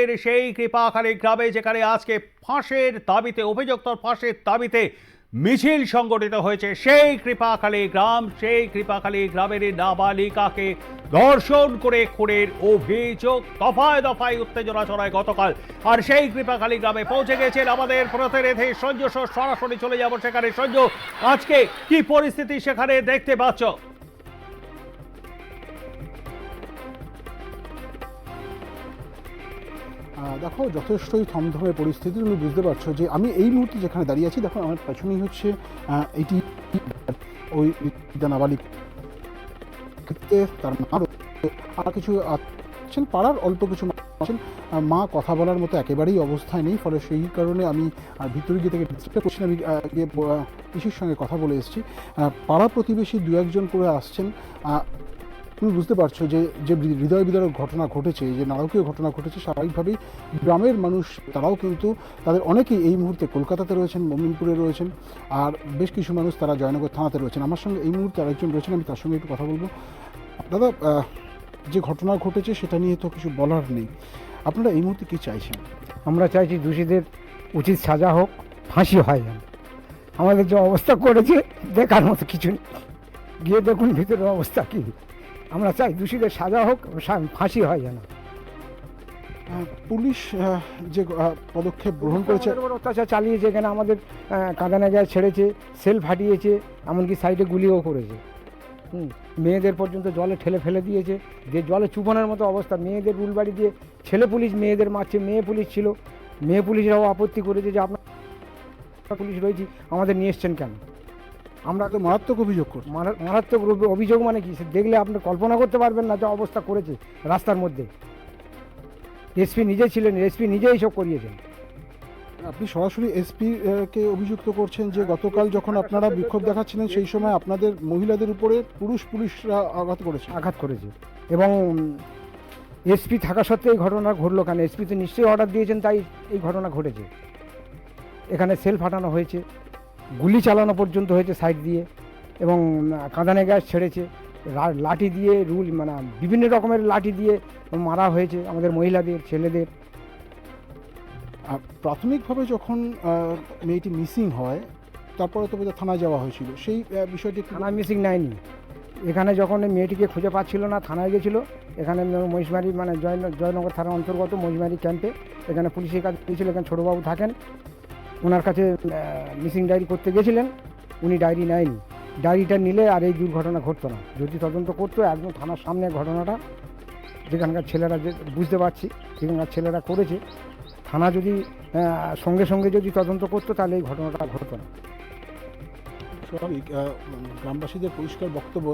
মুর্শিদাবাদের সেই কৃপাখালী গ্রামে যেখানে আজকে ফাঁসের দাবিতে অভিযুক্ত ফাঁসের দাবিতে মিছিল সংগঠিত হয়েছে, সেই কৃপাখালী গ্রাম, সেই কৃপাখালী গ্রামের নাবালিকাকে ধর্ষণ করে খুনের অভিযোগ, দফায় দফায় উত্তেজনা ছড়ায় গতকাল। আর সেই কৃপাখালী গ্রামে পৌঁছে গেছেন আমাদের প্রতিনিধি সঞ্জু সরাসরি চলে যাব সেখানে। সঞ্জু, আজকে কি পরিস্থিতি সেখানে দেখতে পাচ্ছ? দেখো, যথেষ্টই থমথমে পরিস্থিতি, তুমি বুঝতে পারছ যে আমি এই মুহূর্তে যেখানে দাঁড়িয়ে আছি, দেখো, আমার পেছনেই হচ্ছে এটি ওই নাবালিক তার মা আর কিছু আছেন, পাড়ার অল্প কিছু আছেন। মা কথা বলার মতো একেবারেই অবস্থায় নেই, ফলে সেই কারণে আমি ভিতরে গিয়ে থেকে ডিস্টার্ব করছি আমি গিয়ে পিসির সঙ্গে কথা বলে এসেছি। পাড়া প্রতিবেশী দু একজন করে আসছেন তুমি বুঝতে পারছ যে যে হৃদয় বিদারক ঘটনা ঘটেছে যে নারকীয় ঘটনা ঘটেছে, স্বাভাবিকভাবেই গ্রামের মানুষ, তারাও কিন্তু তাদের অনেকেই এই মুহূর্তে কলকাতাতে রয়েছেন, মমিনপুরে রয়েছেন, আর বেশ কিছু মানুষ তারা জয়নগর থানাতে রয়েছেন। আমার সঙ্গে এই মুহূর্তে আরেকজন রয়েছেন, আমি তার সঙ্গে একটু কথা বলব। দাদা যে ঘটনা ঘটেছে সেটা নিয়ে তো কিছু বলার নেই। আপনারা এই মুহূর্তে কী চাইছেন? আমরা চাইছি দোষীদের উচিত সাজা হোক, ফাঁসি হয় যেন। আমাদের যে অবস্থা করেছে, দেখার মতো কিছু নেই। গিয়ে দেখুন ভিতরের অবস্থা কী। আমরা চাই দোষীদের সাজা হোক ফাঁসি হয় যেন। পুলিশ যে পদক্ষেপ গ্রহণ করেছে অত্যাচার চালিয়েছে এখানে আমাদের কাঁদানে গায়ে ছেড়েছে সেল ফাটিয়েছে এমনকি সাইডে গুলিও করেছে। হুম মেয়েদের পর্যন্ত জলে ঠেলে ফেলে দিয়েছে যে জলে চুপানোর মতো অবস্থা মেয়েদের রুলবাড়ি দিয়ে ছেলে পুলিশ মেয়েদের মারছে মেয়ে পুলিশ ছিল। মেয়ে পুলিশরাও আপত্তি করেছে যে আপনার পুলিশ রয়েছি আমাদের নিয়ে এসছেন কেন? আমরা তো মারাত্মক অভিযোগ মারা- মারাত্মক অভিযোগ মানে কি? সে দেখলে আপনি কল্পনা করতে পারবেন না যে অবস্থা করেছে রাস্তার মধ্যে। এসপি নিজে ছিলেন এসপি নিজেই সব করিয়েছেন। আপনি সরাসরি এসপি কে অভিযুক্ত করছেন যে গতকাল যখন আপনারা বিক্ষোভ দেখাচ্ছিলেন সেই সময় আপনাদের মহিলাদের উপরে পুরুষ পুলিশরা আঘাত করেছে। আঘাত করেছে। এবং এসপি থাকা সত্ত্বেও এই ঘটনা ঘটলো কেন? এসপি তো নিশ্চয়ই অর্ডার দিয়েছেন তাই এই ঘটনা ঘটেছে। এখানে সেল ফাটানো হয়েছে। গুলি চালানো পর্যন্ত হয়েছে সাইড দিয়ে এবং কাঁদানে গ্যাস ছেড়েছে। লাঠি দিয়ে রুল মানে বিভিন্ন রকমের লাঠি দিয়ে মারা হয়েছে আমাদের মহিলাদের ছেলেদের। প্রাথমিকভাবে যখন মেয়েটি মিসিং হয় তারপরে তো বোধহয় থানায় যাওয়া হয়েছিল। সেই বিষয়টি থানা মিসিং নেয়নি। এখানে যখন মেয়েটিকে খুঁজে পাচ্ছিল না থানায় গেছিল। এখানে মহিষমারি মানে জয় জয়নগর থানার অন্তর্গত মহিষমারি ক্যাম্পে এখানে পুলিশের কাজ পেয়েছিল এখানে ছোটোবাবু থাকেন। ওনার কাছে মিসিং ডায়েরি করতে গেছিলেন, উনি ডায়েরি নেয়নি। ডায়েরিটা নিলে আর এই দুর্ঘটনা ঘটতো না। যদি তদন্ত করতো, একদম থানার সামনে ঘটনাটা, যেখানকার ছেলেরা যে, বুঝতে পারছি সেখানকার ছেলেরা করেছে, থানা যদি সঙ্গে সঙ্গে যদি তদন্ত করতো, তাহলে এই ঘটনাটা ঘটতো না। স্বাভাবিক গ্রামবাসীদের পরিষ্কার বক্তব্য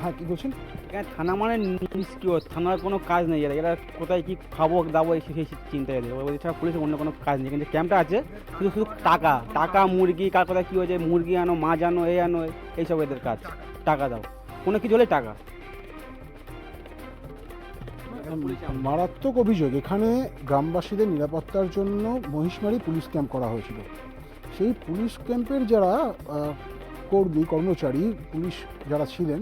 হ্যাঁ কি বলছেন? এখানে থানা মানে নিষ্ক্রিয় থানার কোনো কাজ নেই এরা এরা কোথায় কি খাব দাবো সেই চিন্তায় এদের। ওই ছাড়া পুলিশের অন্য কোনো কাজ নেই কিন্তু ক্যাম্পটা আছে শুধু শুধু টাকা টাকা মুরগি কার কোথায় কী হয়েছে মুরগি আনো মাছ আনো এই আনো এইসব এদের কাজ টাকা দাও। কোনো কিছু হলে টাকা। মারাত্মক অভিযোগ এখানে গ্রামবাসীদের নিরাপত্তার জন্য মহিষমারি পুলিশ ক্যাম্প করা হয়েছিল। সেই পুলিশ ক্যাম্পের যারা কর্মী কর্মচারী, পুলিশ যারা ছিলেন,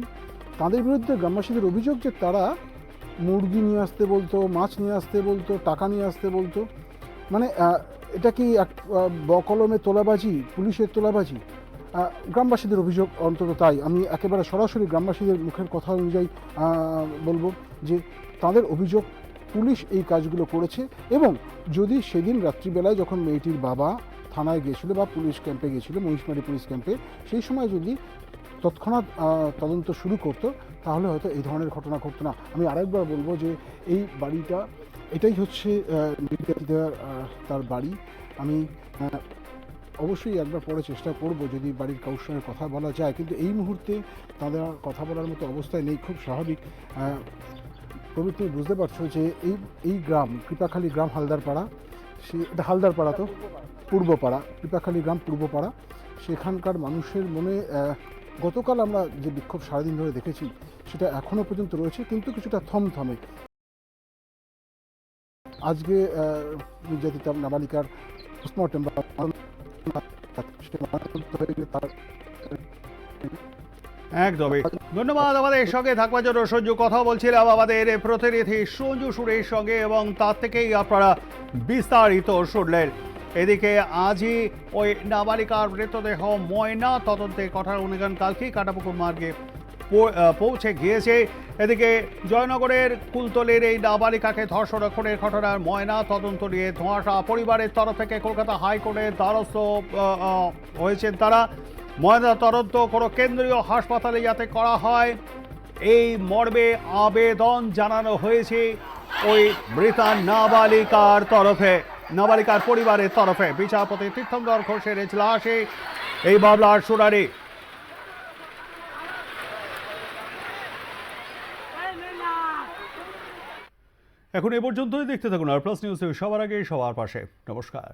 তাদের বিরুদ্ধে গ্রামবাসীদের অভিযোগ যে তারা মুরগি নিয়ে আসতে বলতো, মাছ নিয়ে আসতে বলতো, টাকা নিয়ে আসতে বলতো। মানে এটা কি এক বকলমে তোলাবাজি, পুলিশের তোলাবাজি? গ্রামবাসীদের অভিযোগ অন্তত তাই। আমি একেবারে সরাসরি গ্রামবাসীদের মুখের কথা অনুযায়ী বলব যে তাদের অভিযোগ পুলিশ এই কাজগুলো করেছে এবং যদি সেদিন রাত্রিবেলায় যখন মেয়েটির বাবা থানায় গিয়েছিল বা পুলিশ ক্যাম্পে গিয়েছিল, মহিষমারি পুলিশ ক্যাম্পে, সেই সময় যদি তৎক্ষণাৎ তদন্ত শুরু করতো, তাহলে হয়তো এই ধরনের ঘটনা ঘটতো না। আমি আরেকবার বলব যে এই বাড়িটা, এটাই হচ্ছে তার বাড়ি। আমি অবশ্যই একবার পরে চেষ্টা করব যদি বাড়ির কারোর সঙ্গে কথা বলা যায়। কিন্তু এই মুহূর্তে তাদের কথা বলার মতো অবস্থায় নেই, খুব স্বাভাবিক। প্রবীর তুমি বুঝতে পারছ যে এই এই গ্রাম, কৃপাখালী গ্রাম হালদারপাড়া, সে, এটা হালদারপাড়া তো? পূর্বপাড়া কৃপাখালী গ্রাম পূর্বপাড়া, সেখানকার মানুষের মনে গতকাল আমরা যে বিক্ষোভ সারাদিন ধরে দেখেছি, সেটা এখনও পর্যন্ত রয়েছে, কিন্তু কিছুটা থমথমে। আজকে নির্যাতিতা নাবালিকার পোস্টমর্টেম একদমই ধন্যবাদ আমাদের সঙ্গে থাকবার জন্য, সঞ্জু কথা বলছিলাম আমাদের প্রতিনিধি সঞ্জু সুরের সঙ্গে এবং তার থেকেই আপনারা বিস্তারিত শুনলেন। এদিকে আজই ওই নাবালিকার মৃতদেহ ময়না তদন্তে কথা অনুগান কালকেই কাটাপুকুর মার্গে পৌঁছে গিয়েছে। এদিকে জয়নগরের কুলতলের এই নাবালিকাকে ধর্ষণ খুনের ঘটনার ময়না তদন্ত নিয়ে ধোঁয়াশা পরিবারের তরফ থেকে কলকাতা হাইকোর্টের দ্বারস্থ হয়েছেন তারা। ময়না তদন্ত কোনো কেন্দ্রীয় হাসপাতালে যাতে করা হয়, এই মর্মে আবেদন জানানো হয়েছে ওই মৃতা নাবালিকার তরফে। নাবালিকার পরিবারের তরফে বিচারপতি তীর্থঙ্কর ঘোষের এজলাসে এই মামলার শুনানি। এখন এ পর্যন্তই, দেখতে থাকুন আর প্লাস নিউজ সবার আগে সবার পাশে। নমস্কার।